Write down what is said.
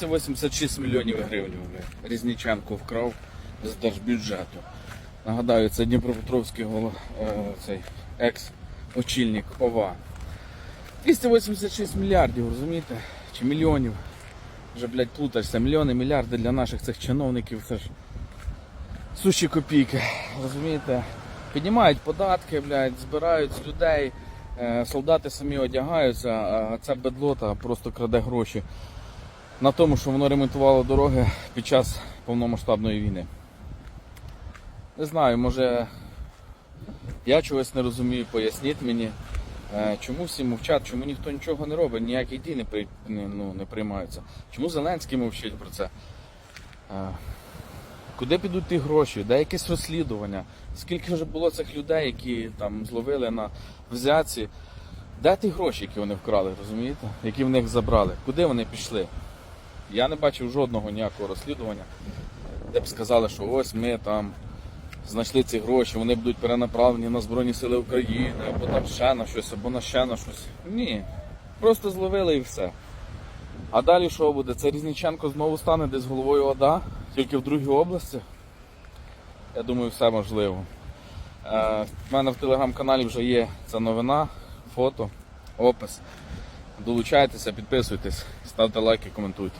Це 86 мільйонів гривень бля, Різніченко вкрав з держбюджету. Нагадаю, це Дніпропетровський е, цей екс-очільник ОВА. 286 мільярдів, розумієте? Чи мільйонів. Вже, блядь, плутаєшся. Мільйони, мільярди для наших цих чиновників. Це ж суші копійки. Розумієте? Піднімають податки, блядь, збирають з людей. е, Солдати самі одягаються, а це бедлота просто краде гроші на тому, що воно ремонтувало дороги під час повномасштабної війни. Не знаю, може я чогось не розумію, поясніть мені, е, чому всі мовчать, чому ніхто нічого не робить, ніякі дії не, при, ну, не приймаються. Чому Зеленський мовчить про це? Е, Куди підуть ті гроші? Де якесь розслідування? Скільки вже було цих людей, які там зловили на взятці? Де ті гроші, які вони вкрали, розумієте? Які в них забрали? Куди вони пішли? Я не бачив жодного ніякого розслідування, де б сказали, що ось ми там знайшли ці гроші, вони будуть перенаправлені на Збройні Сили України, або там ще на щось, або на ще на щось. Ні. Просто зловили і все. А далі що буде? Це Різниченко знову стане десь головою ОДА, тільки в другій області. Я думаю, все можливо. Е, в мене в телеграм-каналі вже є ця новина, фото, опис. Долучайтеся, підписуйтесь, ставте лайки, коментуйте.